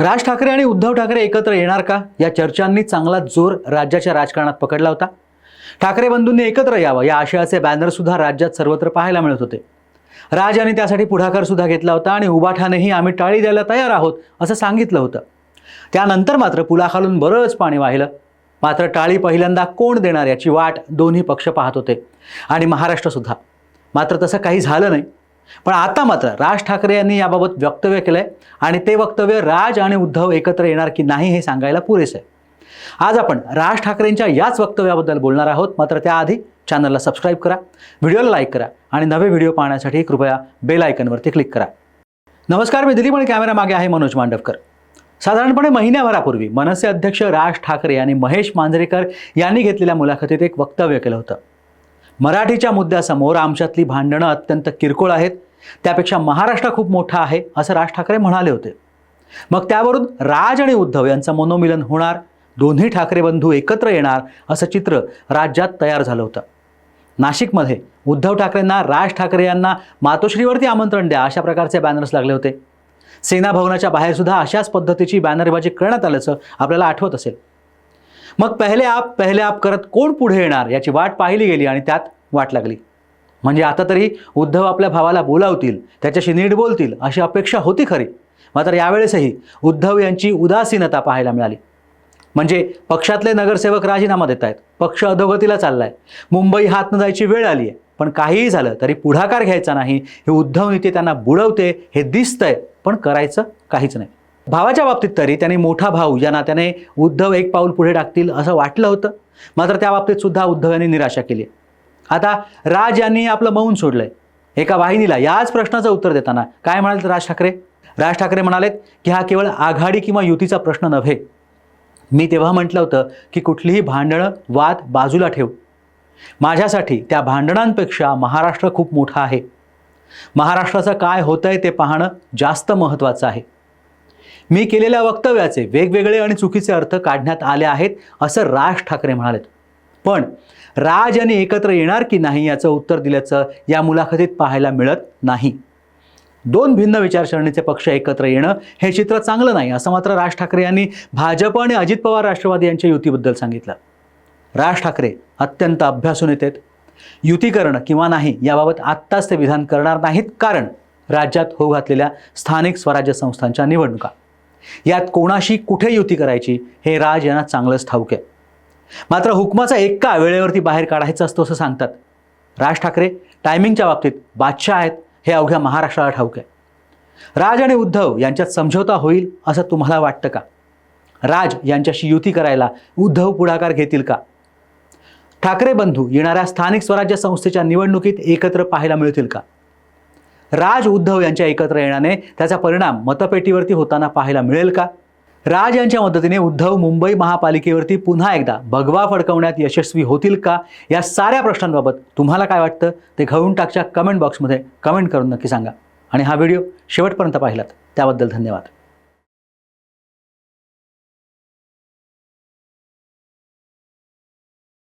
राज ठाकरे आणि उद्धव ठाकरे एकत्र येणार का? या चर्चांनी चांगला जोर राज्याच्या राजकारणात पकडला होता. ठाकरे बंधूंनी एकत्र यावं या आशयाचे बॅनरसुद्धा राज्यात सर्वत्र पाहायला मिळत होते. राज यांनी त्यासाठी पुढाकारसुद्धा घेतला होता आणि उबाठानेही आम्ही टाळी द्यायला तयार आहोत असं सांगितलं होतं. त्यानंतर मात्र पुलाखालून बरंच पाणी वाहिलं. मात्र टाळी पहिल्यांदा कोण देणार याची वाट दोन्ही पक्ष पाहत होते. आणि महाराष्ट्रसुद्धा मात्र तसं काही झालं नाही. पण आता मात्र राज ठाकरे यांनी याबाबत वक्तव्य केलंय आणि ते वक्तव्य राज आणि उद्धव एकत्र येणार की नाही हे सांगायला पुरेसं आहे. आज आपण राज ठाकरेंच्या याच वक्तव्याबद्दल बोलणार आहोत. मात्र त्याआधी चॅनलला सबस्क्राईब करा व्हिडिओला लाईक करा आणि नवे व्हिडिओ पाहण्यासाठी कृपया बेल आयकनवरती क्लिक करा. नमस्कार मी दिलीप आणि कॅमेरा मागे आहे मनोज मांडवकर. साधारणपणे महिन्याभरापूर्वी मनसे अध्यक्ष राज ठाकरे आणि महेश मांजरेकर यांनी घेतलेल्या मुलाखतीत एक वक्तव्य केलं होतं. मराठीच्या मुद्द्यासमोर आमच्यातली भांडणं अत्यंत किरकोळ आहेत. त्यापेक्षा महाराष्ट्र खूप मोठा आहे असं राज ठाकरे म्हणाले होते. मग त्यावरून राज आणि उद्धव यांचं मनोमिलन होणार दोन्ही ठाकरे बंधू एकत्र येणार असं चित्र राज्यात तयार झालं होतं. नाशिकमध्ये उद्धव ठाकरेंना राज ठाकरे यांना मातोश्रीवरती आमंत्रण द्या अशा प्रकारचे बॅनर्स लागले होते. सेना भवनाच्या बाहेरसुद्धा अशाच पद्धतीची बॅनरबाजी करण्यात आल्याचं आपल्याला आठवत असेल. मग पहिले आप पहिले आप करत कोण पुढे येणार याची वाट पाहिली गेली आणि त्यात वाट लागली. म्हणजे आता तरी उद्धव आपल्या भावाला बोलावतील त्याच्याशी नीट बोलतील अशी अपेक्षा होती खरी. मात्र यावेळेसही उद्धव यांची उदासीनता पाहायला मिळाली. म्हणजे पक्षातले नगरसेवक राजीनामा देत आहेत पक्ष अधोगतीला चाललाय मुंबई हात न जायची वेळ आली आहे पण काहीही झालं तरी पुढाकार घ्यायचा नाही हे उद्धव नेते त्यांना बुडवते हे दिसतंय पण करायचं काहीच नाही. भावाच्या बाबतीत तरी त्याने मोठा भाऊ या नात्याने उद्धव एक पाऊल पुढे टाकतील असं वाटलं होतं. मात्र त्या बाबतीत सुद्धा उद्धव यांनी निराशा केली आता राज यांनी आपलं मौन सोडलंय. एका वाहिनीला याच प्रश्नाचं उत्तर देताना काय म्हणाले राज ठाकरे? राज ठाकरे म्हणालेत की हा केवळ आघाडी किंवा युतीचा प्रश्न नव्हे. मी तेव्हा म्हटलं होतं की कुठलीही भांडणं वाद बाजूला ठेव. माझ्यासाठी त्या भांडणांपेक्षा महाराष्ट्र खूप मोठा आहे. महाराष्ट्राचं काय होतंय ते पाहणं जास्त महत्त्वाचं आहे. मी केलेल्या वक्तव्याचे वेगवेगळे आणि चुकीचे अर्थ काढण्यात आले आहेत असं राज ठाकरे म्हणालेत. पण राज यांनी एकत्र येणार की नाही याचं उत्तर दिल्याचं या मुलाखतीत पाहायला मिळत नाही. दोन भिन्न विचारसरणीचे पक्ष एकत्र येणं हे चित्र चांगलं नाही असं मात्र राज ठाकरे यांनी भाजप आणि अजित पवार राष्ट्रवादी यांच्या युतीबद्दल सांगितलं. राज ठाकरे अत्यंत अभ्यासू नेते युती करणं किंवा नाही याबाबत आत्ताच ते विधान करणार नाहीत कारण राज्यात होऊ घातलेल्या स्थानिक स्वराज्य संस्थांच्या निवडणुका. यात कोणाशी कुठे युती करायची हे राज यांना चांगलंच ठाऊक आहे. मात्र हुकमाचा एक्का वेळेवरती बाहेर काढायचा असतो असं सांगतात. राज ठाकरे टायमिंगच्या बाबतीत बादशाह आहेत हे अवघ्या महाराष्ट्राला ठाऊक आहे. राज आणि उद्धव यांच्यात समझोता होईल असं तुम्हाला वाटतं का? राज यांच्याशी युती करायला उद्धव पुढाकार घेतील का? ठाकरे बंधू येणाऱ्या स्थानिक स्वराज्य संस्थेच्या निवडणुकीत एकत्र पाहायला मिळतील का? राज उद्धव यांच्या एकत्र येण्याने त्याचा परिणाम मतपेटीवरती होताना पाहायला मिळेल का? राज यांच्या मदतीने उद्धव मुंबई महापालिकेवरती पुन्हा एकदा भगवा फडकवण्यात यशस्वी होतील का? या साऱ्या प्रश्नांबाबत तुम्हाला काय वाटतं? ते घळून टाकच्या कमेंट बॉक्समध्ये कमेंट करून नक्की सांगा. आणि हा व्हिडिओ शेवटपर्यंत पाहिलात. त्याबद्दल धन्यवाद.